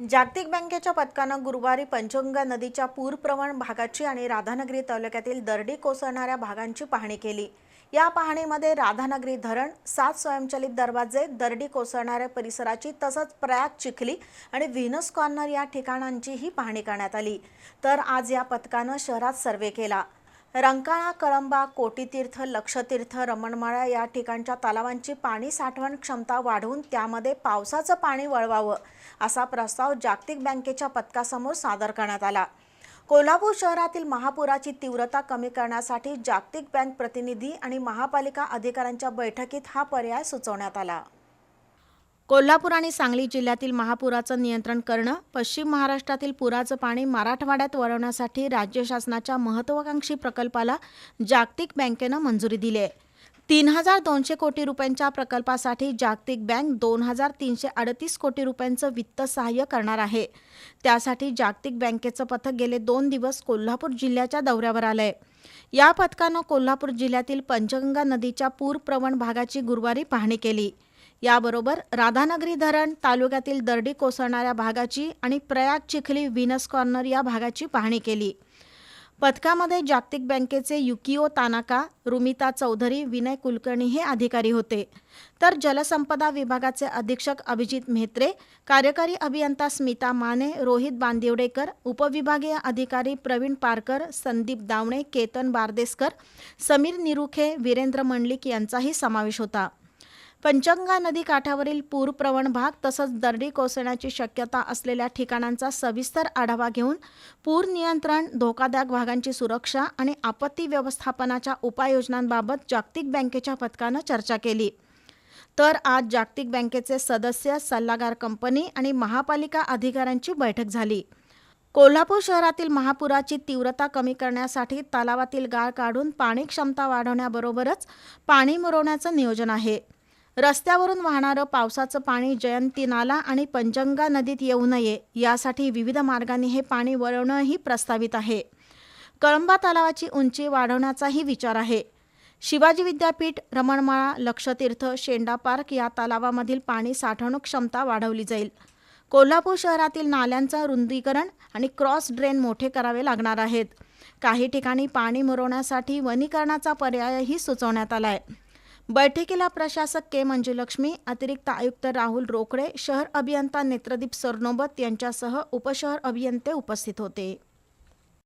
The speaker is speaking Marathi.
जागतिक बँकेच्या पथकानं गुरुवारी पंचगंगा नदीच्या पूरप्रवण भागाची आणि राधानगरी तालुक्यातील दरडी कोसळणाऱ्या भागांची पाहणी केली. या पाहणीमध्ये राधानगरी धरण सात स्वयंचलित दरवाजे दरडी कोसळणाऱ्या परिसराची तसंच प्रयाग चिखली आणि व्हिनस कॉर्नर या ठिकाणांचीही पाहणी करण्यात आली. तर आज या पथकानं शहरात सर्वे केला. रंकाळा कळंबा कोटीतीर्थ लक्षतीर्थ रमणमाळा या ठिकाणच्या तलावांची पाणी साठवण क्षमता वाढवून त्यामध्ये पावसाचं पाणी वळवावं असा प्रस्ताव जागतिक बँकेच्या पथकासमोर सादर करण्यात आला. कोल्हापूर शहरातील महापुराची तीव्रता कमी करण्यासाठी जागतिक बँक प्रतिनिधी आणि महापालिका अधिकाऱ्यांच्या बैठकीत हा पर्याय सुचवण्यात आला. कोल्हापूर आणि सांगली जिल्ह्यातील महापुराचं नियंत्रण करणं पश्चिम महाराष्ट्रातील पुराचं पाणी मराठवाड्यात वळवण्यासाठी राज्य शासनाच्या महत्त्वाकांक्षी प्रकल्पाला जागतिक बँकेनं मंजुरी दिली आहे. तीन हजार दोनशे कोटी रुपयांच्या प्रकल्पासाठी जागतिक बँक दोन हजार तीनशे अडतीस कोटी रुपयांचं वित्त सहाय्य करणार आहे. त्यासाठी जागतिक बँकेचं पथक गेले दोन दिवस कोल्हापूर जिल्ह्याच्या दौऱ्यावर आलंय. या पथकानं कोल्हापूर जिल्ह्यातील पंचगंगा नदीच्या पूरप्रवण भागाची गुरुवारी पाहणी केली. याबरोबर राधानगरी धरण तालुक्यातील दरडी कोसळणाऱ्या भागाची आणि प्रयाग चिखली व्हिनस कॉर्नर या भागाची पाहणी केली. पथकामध्ये जागतिक बँकेचे युकिओ तानाका रुमिता चौधरी विनय कुलकर्णी हे अधिकारी होते. तर जलसंपदा विभागाचे अधीक्षक अभिजित म्हेत्रे कार्यकारी अभियंता स्मिता माने रोहित बांदिवडेकर उपविभागीय अधिकारी प्रवीण पारकर संदीप दावणे केतन बारदेसकर समीर निरुखे वीरेंद्र मंडलिक यांचाही समावेश होता. पंचंगा नदी काठावरील पूरप्रवण भाग तसंच दरडी कोसळण्याची शक्यता असलेल्या ठिकाणांचा सविस्तर आढावा घेऊन पूर नियंत्रण धोकादायक भागांची सुरक्षा आणि आपत्ती व्यवस्थापनाच्या उपाययोजनांबाबत जागतिक बँकेच्या पथकानं चर्चा केली. तर आज जागतिक बँकेचे सदस्य सल्लागार कंपनी आणि महापालिका अधिकाऱ्यांची बैठक झाली. कोल्हापूर शहरातील महापुराची तीव्रता कमी करण्यासाठी तलावातील गाळ काढून पाणी क्षमता वाढवण्याबरोबरच पाणी मुरवण्याचं नियोजन आहे. रस्त्यावरून वाहणारं पावसाचं पाणी जयंती नाला आणि पंजंगा नदीत येऊ नये यासाठी विविध मार्गांनी हे पाणी वळवणंही प्रस्तावित आहे. कळंबा तलावाची उंची वाढवण्याचाही विचार आहे. शिवाजी विद्यापीठ रमणमाळा लक्षतीर्थ शेंडा पार्क या तलावामधील पाणी साठवणूक क्षमता वाढवली जाईल. कोल्हापूर शहरातील नाल्यांचं रुंदीकरण आणि क्रॉस ड्रेन मोठे करावे लागणार आहेत. काही ठिकाणी पाणी मुरवण्यासाठी वनीकरणाचा पर्यायही सुचवण्यात आला आहे बैठकीला प्रशासक के मंजुलक्ष्मी अतिरिक्त आयुक्त राहुल रोकडे शहर अभियंता नेत्रदीप सरनोबत यांच्यासह उपशहर अभियंते उपस्थित होते.